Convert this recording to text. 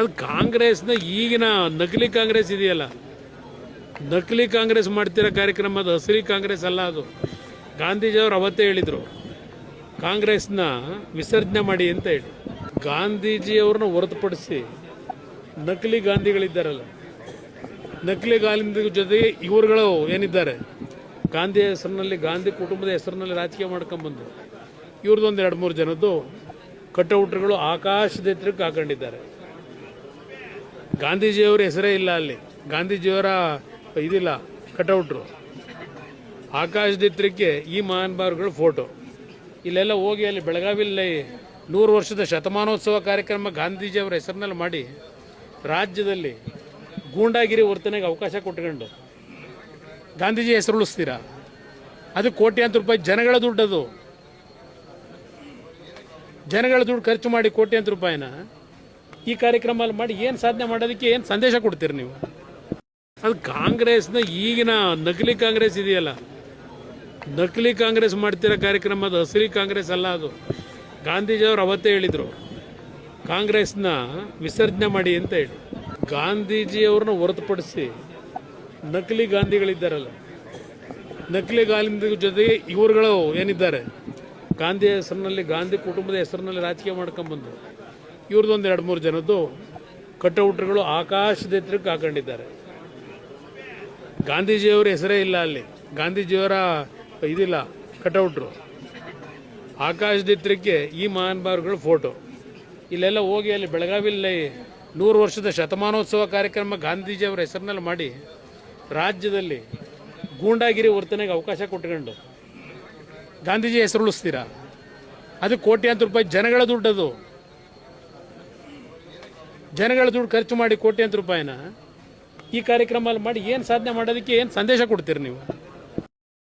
ಅದು ಕಾಂಗ್ರೆಸ್ನ ಈಗಿನ ನಕಲಿ ಕಾಂಗ್ರೆಸ್ ಇದೆಯಲ್ಲ? ನಕಲಿ ಕಾಂಗ್ರೆಸ್ ಮಾಡ್ತಿರೋ ಕಾರ್ಯಕ್ರಮ ಅದು ಹಸಿರಿ ಕಾಂಗ್ರೆಸ್ ಅಲ್ಲ ಅದು. ಗಾಂಧೀಜಿಯವರು ಅವತ್ತೇ ಹೇಳಿದರು, ಕಾಂಗ್ರೆಸ್ನ ವಿಸರ್ಜನೆ ಮಾಡಿ ಅಂತ ಹೇಳಿ. ಗಾಂಧೀಜಿಯವ್ರನ್ನ ಹೊರತುಪಡಿಸಿ ನಕಲಿ ಗಾಂಧಿಗಳಿದ್ದಾರಲ್ಲ, ನಕಲಿ ಗಾಂಧಿ ಜೊತೆಗೆ ಇವರುಗಳು ಏನಿದ್ದಾರೆ? ಗಾಂಧಿ ಹೆಸರಿನಲ್ಲಿ, ಗಾಂಧಿ ಕುಟುಂಬದ ಹೆಸರಿನಲ್ಲಿ ರಾಜಕೀಯ ಮಾಡ್ಕೊಂಬಂದು ಇವ್ರದ್ದೊಂದು ಎರಡು ಮೂರು ಜನದ್ದು ಕಟೌಟ್ರುಗಳು ಆಕಾಶದ ಎತ್ತರಕ್ಕೆ ಹಾಕೊಂಡಿದ್ದಾರೆ. ಗಾಂಧೀಜಿಯವರ ಹೆಸರೇ ಇಲ್ಲ ಅಲ್ಲಿ. ಗಾಂಧೀಜಿಯವರ ಇದಿಲ್ಲ ಕಟೌಟ್ರು ಆಕಾಶ ಎತ್ತರಕ್ಕೆ ಈ ಮಹಾನುಭಾವರುಗಳ ಫೋಟೋ ಇಲ್ಲೆಲ್ಲ ಹೋಗಿ ಅಲ್ಲಿ ಬೆಳಗಾವಿಯಲ್ಲಿ ನೂರು ವರ್ಷದ ಶತಮಾನೋತ್ಸವ ಕಾರ್ಯಕ್ರಮ ಗಾಂಧೀಜಿಯವರ ಹೆಸರಿನಲ್ಲಿ ಮಾಡಿ ರಾಜ್ಯದಲ್ಲಿ ಗೂಂಡಾಗಿರಿ ವರ್ತನೆಗೆ ಅವಕಾಶ ಕೊಟ್ಕೊಂಡು ಗಾಂಧೀಜಿ ಹೆಸರು ಉಳಿಸ್ತೀರಾ? ಅದು ಕೋಟ್ಯಾಂತರ ರೂಪಾಯಿ ಜನಗಳ ದುಡ್ಡದು. ಜನಗಳ ದುಡ್ಡು ಖರ್ಚು ಮಾಡಿ ಕೋಟ್ಯಾಂತರ ರೂಪಾಯಿನ. ಈ ಕಾರ್ಯಕ್ರಮ ಮಾಡಿ ಏನು ಸಾಧನೆ ಮಾಡೋದಕ್ಕೆ ಏನು ಸಂದೇಶ ಕೊಡ್ತೀರಿ ನೀವು? ಅದು ಕಾಂಗ್ರೆಸ್ನ ಈಗಿನ ನಕಲಿ ಕಾಂಗ್ರೆಸ್ ಇದೆಯಲ್ಲ, ನಕಲಿ ಕಾಂಗ್ರೆಸ್ ಮಾಡ್ತಿರೋ ಕಾರ್ಯಕ್ರಮ ಅದು ಹಸಿರಿ ಕಾಂಗ್ರೆಸ್ ಅಲ್ಲ ಅದು. ಗಾಂಧೀಜಿಯವರು ಅವತ್ತೇ ಹೇಳಿದರು, ಕಾಂಗ್ರೆಸ್ನ ವಿಸರ್ಜನೆ ಮಾಡಿ ಅಂತ ಹೇಳಿ. ಗಾಂಧೀಜಿಯವ್ರನ್ನ ಹೊರತುಪಡಿಸಿ ನಕಲಿ ಗಾಂಧಿಗಳಿದ್ದಾರಲ್ಲ, ನಕಲಿ ಗಾಂಧಿ ಜೊತೆಗೆ ಇವರುಗಳು ಏನಿದ್ದಾರೆ, ಗಾಂಧಿ ಹೆಸರಿನಲ್ಲಿ, ಗಾಂಧಿ ಕುಟುಂಬದ ಹೆಸರಿನಲ್ಲಿ ರಾಜಕೀಯ ಮಾಡ್ಕೊಂಬಂದು ಇವ್ರದ್ದೊಂದು ಎರಡು ಮೂರು ಜನದ್ದು ಕಟೌಟ್ರುಗಳು ಆಕಾಶದ ಎತ್ತರಕ್ಕೆ ಹಾಕೊಂಡಿದ್ದಾರೆ. ಗಾಂಧೀಜಿಯವರ ಹೆಸರೇ ಇಲ್ಲ ಅಲ್ಲಿ. ಗಾಂಧೀಜಿಯವರ ಇದಿಲ್ಲ ಕಟೌಟ್ರು ಆಕಾಶದ ಎತ್ತರಕ್ಕೆ ಈ ಮಹಾನುಭಾವರುಗಳ ಫೋಟೋ. ಇಲ್ಲೆಲ್ಲ ಹೋಗಿ ಅಲ್ಲಿ ಬೆಳಗಾವಿಯಲ್ಲಿ ನೂರು ವರ್ಷದ ಶತಮಾನೋತ್ಸವ ಕಾರ್ಯಕ್ರಮ ಗಾಂಧೀಜಿಯವರ ಹೆಸರಿನಲ್ಲಿ ಮಾಡಿ ರಾಜ್ಯದಲ್ಲಿ ಗೂಂಡಾಗಿರಿ ವರ್ತನೆಗೆ ಅವಕಾಶ ಕೊಟ್ಕೊಂಡು ಗಾಂಧೀಜಿ ಹೆಸರು ಉಳಿಸ್ತೀರಾ? ಅದು ಕೋಟ್ಯಾಂತರ ರೂಪಾಯಿ ಜನಗಳ ದುಡ್ಡದು. ಜನಗಳ ದುಡ್ಡು ಖರ್ಚು ಮಾಡಿ ಕೋಟ್ಯಂತರ ರೂಪಾಯಿನ ಈ ಕಾರ್ಯಕ್ರಮ ಅಲ್ಲಿ ಮಾಡಿ ಏನು ಸಾಧನೆ ಮಾಡೋದಕ್ಕೆ ಏನು ಸಂದೇಶ ಕೊಡ್ತೀರಿ ನೀವು?